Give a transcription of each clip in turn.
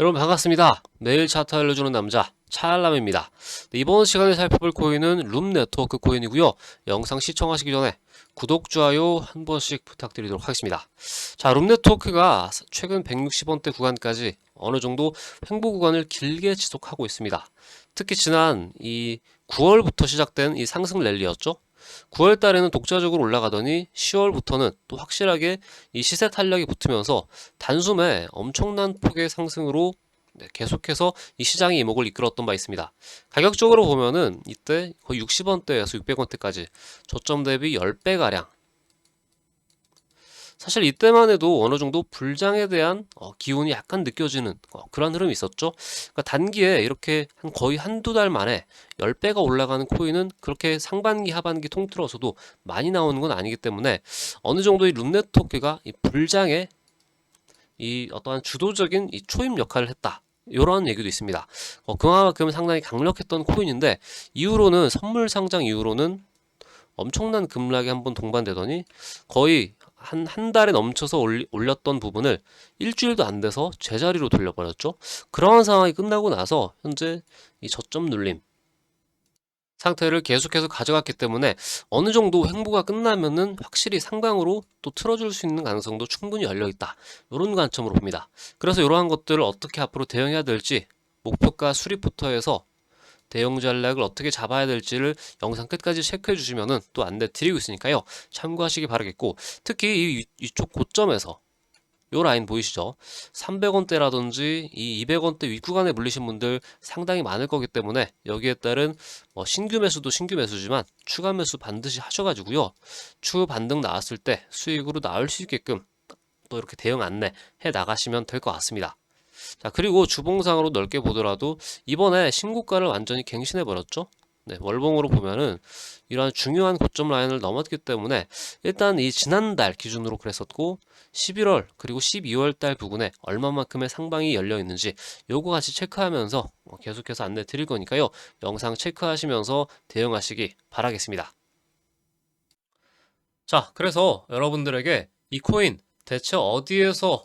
여러분 반갑습니다. 매일 차트 알려주는 남자 차알람입니다. 네, 이번 시간에 살펴볼 코인은 룸 네트워크 코인이고요. 영상 시청하시기 전에 구독, 좋아요 한 번씩 부탁드리도록 하겠습니다. 자, 룸 네트워크가 최근 160원대 구간까지 어느 정도 횡보 구간을 길게 지속하고 있습니다. 특히 지난 이 9월부터 시작된 이 상승 랠리였죠. 9월 달에는 독자적으로 올라가더니 10월부터는 또 확실하게 이 시세 탄력이 붙으면서 단숨에 엄청난 폭의 상승으로 네, 계속해서 이 시장의 이목을 이끌었던 바 있습니다. 가격적으로 보면은 이때 거의 60원대에서 600원대까지 저점 대비 10배가량 사실 이때만 해도 어느 정도 불장에 대한 어, 기운이 약간 느껴지는 어, 그런 흐름이 있었죠. 그러니까 단기에 이렇게 한 거의 한두 달 만에 10배가 올라가는 코인은 그렇게 상반기, 하반기 통틀어서도 많이 나오는 건 아니기 때문에 어느 정도의 룸네트워크가 이 불장에 이 어떠한 주도적인 이 초임 역할을 했다. 이런 얘기도 있습니다. 어, 그만큼 상당히 강력했던 코인인데 이후로는 선물 상장 이후로는 엄청난 급락이 한번 동반되더니 거의 한, 한 달에 넘쳐서 올렸던 부분을 일주일도 안 돼서 제자리로 돌려버렸죠. 그러한 상황이 끝나고 나서 현재 이 저점 눌림 상태를 계속해서 가져갔기 때문에 어느 정도 횡보가 끝나면은 확실히 상방으로 또 틀어줄 수 있는 가능성도 충분히 열려 있다. 이런 관점으로 봅니다. 그래서 이러한 것들을 어떻게 앞으로 대응해야 될지 목표가 수립부터 해서 대형 전략을 어떻게 잡아야 될지를 영상 끝까지 체크해 주시면은 또 안내 드리고 있으니까요. 참고하시기 바라겠고 특히 이 이쪽 고점에서 요 라인 보이시죠? 300원대라든지 이 200원대 윗구간에 물리신 분들 상당히 많을 거기 때문에 여기에 따른 뭐 신규 매수도 신규 매수지만 추가 매수 반드시 하셔가지고요. 추후 반등 나왔을 때 수익으로 나올 수 있게끔 또 이렇게 대응 안내 해 나가시면 될 것 같습니다. 자, 그리고 주봉상으로 넓게 보더라도 이번에 신고가를 완전히 갱신해 버렸죠. 네, 월봉으로 보면은 이러한 중요한 고점 라인을 넘었기 때문에 일단 이 지난달 기준으로 그랬었고 11월 그리고 12월 달 부근에 얼마만큼의 상방이 열려 있는지 요거 같이 체크하면서 뭐 계속해서 안내 드릴 거니까요. 영상 체크하시면서 대응하시기 바라겠습니다. 자, 그래서 여러분들에게 이 코인 대체 어디에서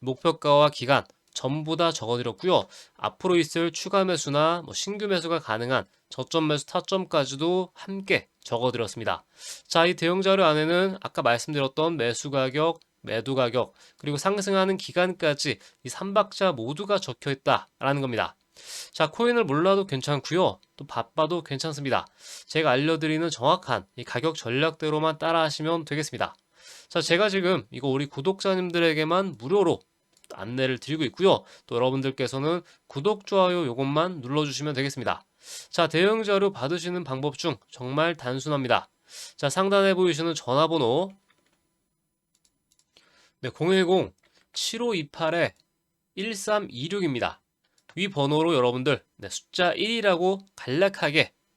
목표가와 기간 전부 다 적어드렸고요. 앞으로 있을 추가 매수나 뭐 신규 매수가 가능한 저점 매수 타점까지도 함께 적어드렸습니다. 자, 이 대형 자료 안에는 아까 말씀드렸던 매수 가격, 매도 가격, 그리고 상승하는 기간까지 이 3박자 모두가 적혀 있다라는 겁니다. 자, 코인을 몰라도 괜찮고요. 또 바빠도 괜찮습니다. 제가 알려드리는 정확한 이 가격 전략대로만 따라 하시면 되겠습니다. 자, 제가 지금 이거 우리 구독자님들에게만 무료로 안내를 드리고 있고요. 또 여러분들께서는 구독, 좋아요 요것만 눌러주시면 되겠습니다. 자, 대응 자료 받으시는 방법 중 정말 단순합니다. 자, 상단에 보이시는 전화번호 네, 010-7528-1326입니다. 위 번호로 여러분들 네, 숫자 1이라고 간략하게